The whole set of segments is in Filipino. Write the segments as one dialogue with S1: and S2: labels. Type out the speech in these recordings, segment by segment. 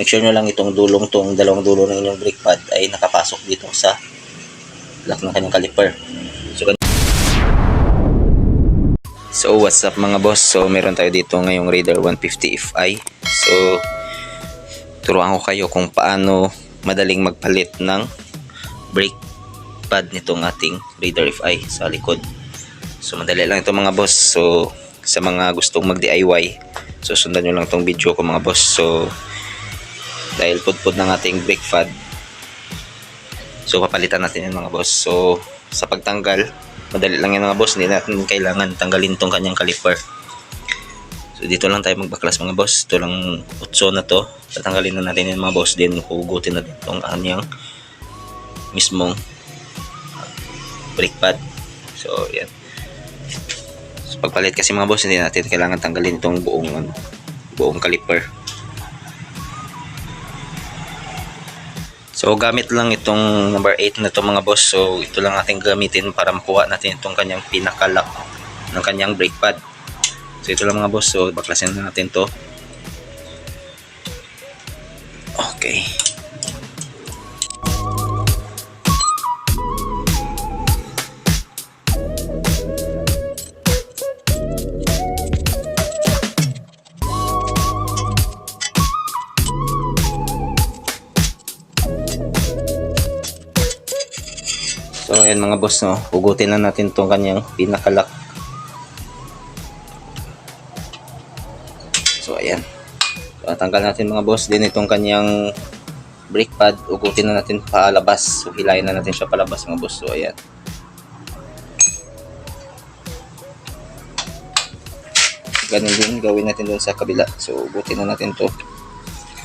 S1: make sure nyo lang itong dulong tong dalawang dulo ng inyong brake pad ay nakapasok dito sa lock ng kanyang caliper. So, So what's up mga boss? So meron tayo dito ngayong Raider 150 FI. So turuan ko kayo kung paano madaling magpalit ng brake pad nitong ating Raider FI sa likod. So madali lang ito mga boss. So sa mga gustong mag DIY, so sundan nyo lang tong video ko mga boss. So dahil pudpud ng ating brake pad, so papalitan natin yan mga boss. So sa pagtanggal, madali lang yan mga boss. Hindi natin kailangan tanggalin tong kanyang caliper. So dito lang tayo magbaklas mga boss. Ito lang utso na to. Tatanggalin na natin yan mga boss. Then hugutin natin itong kanyang mismong brake pad. So yan. So pagpalit kasi mga boss, hindi natin kailangan tanggalin itong buong ano, buong caliper. So gamit lang itong number 8 na to mga boss. So ito lang ating gamitin para makuha natin itong kanyang pinakalock ng kanyang brake pad. So ito lang mga boss. So baklasin na natin to. Okay. Ayan mga boss no, hugutin na natin tong kanyang pinakalock. So ayan. So, tanggal natin mga boss din itong kanyang brake pad, hugutin na natin palabas. So hilahin na natin siya palabas mga boss. So ayan. Ganun din gawin natin doon sa kabila. So hugutin na natin to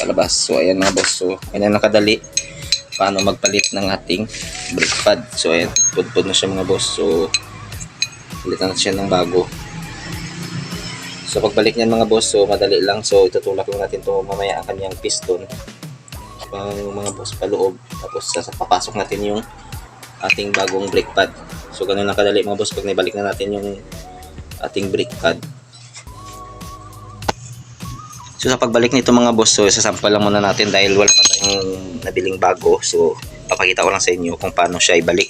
S1: palabas. So ayan mga boss. So ayan nakadali paano magpalit ng ating brake pad. So ayan, pudpud na siya mga boss. So palitan na siya ng bago. So pagbalik niyan mga boss, so madali lang. So itutulak lang natin to mamaya ang kanyang piston. Pang mga boss paloob. Tapos papasok natin yung ating bagong brake pad. So ganun lang kadali mga boss pag naibalik na natin yung ating brake pad. So sa pagbalik nito mga boss, so sasample lang muna natin dahil wala pa tayong nabiling bago. So papakita ko lang sa inyo kung paano siya ibalik.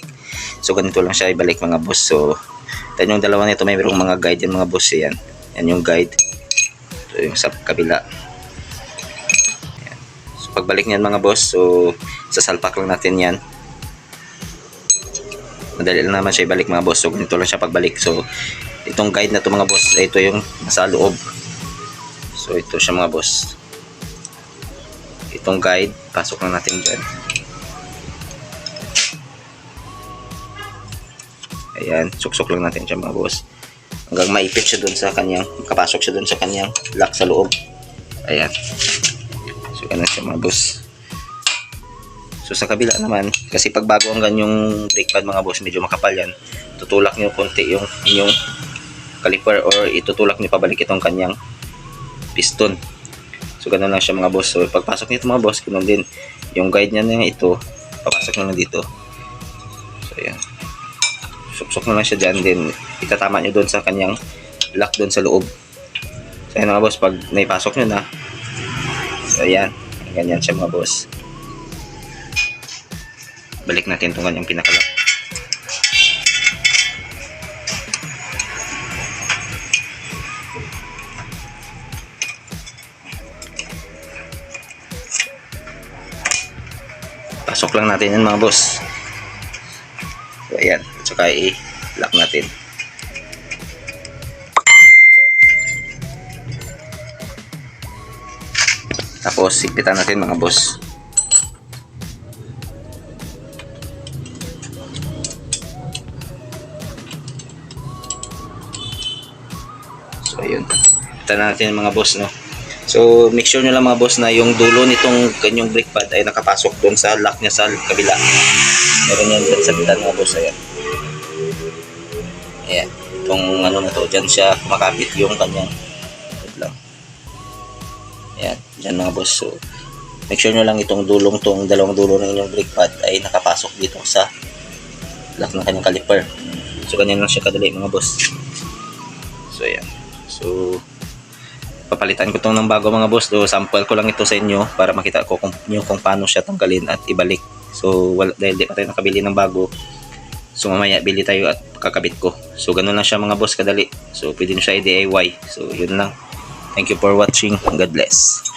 S1: So ganito lang siya ibalik mga boss. So yan yung dalawa nito may merong mga guide yan mga boss yan. Yan yung guide. So yung sa kabila. Yan. So pagbalik niyan mga boss, so sasalpak lang natin yan. Madali lang naman siya ibalik mga boss. So ganito lang siya pagbalik. So itong guide na to mga boss, ito yung nasa loob. So ito siya mga boss. Itong guide, pasok lang natin dyan. Ayan, suksok lang natin siya mga boss. Hanggang maipit siya dun sa kanyang, kapasok siya dun sa kanyang lock sa loob. Ayan. So ganun siya mga boss. So sa kabila naman, kasi pag bago ang ganyong brake pad mga boss, medyo makapal yan. Tutulak nyo konti yung inyong caliper or itutulak nyo pabalik itong kanyang piston. So, ganun lang siya mga boss. So, pagpasok nito mga boss, ganun din. Yung guide niya na ito, papasok na dito. So, ayan. Suksok na lang siya dyan. Then, itatama nyo doon sa kanyang lock doon sa loob. So, ayan mga boss, pag naipasok nyo na, so, ayan. Ganyan siya mga boss. Balik natin itong kanyang pinakalock. Pasok lang natin yan mga boss. So, ayan. At saka i-lock natin. Tapos, sigpitan natin mga boss. So, ayun. Ito natin mga boss, no? So, make sure nyo lang mga boss na yung dulo nitong ganyong brake pad ay nakapasok doon sa lock niya sa kabila. Meron yan dyan sa bitan mga boss. Ayan. Ayan. Itong ano na to, dyan siya makapit yung kanyang wait lang. Ayan. Dyan mga boss. So, make sure nyo lang itong dulong tong dalawang dulo ng inyong brake pad ay nakapasok dito sa lock ng kanyang caliper. So, ganyan lang siya kadali mga boss. So, ayan. So, papalitan ko tong ng bago mga boss. Do sample ko lang ito sa inyo para makita ko kung, nyo kung paano siya tanggalin at ibalik. So wala, dahil di pa tayo nakabili ng bago. So mamaya bili tayo at kakabit ko. So ganun lang siya mga boss kadali. So pwede nyo siya i-DIY. So yun lang. Thank you for watching. God bless.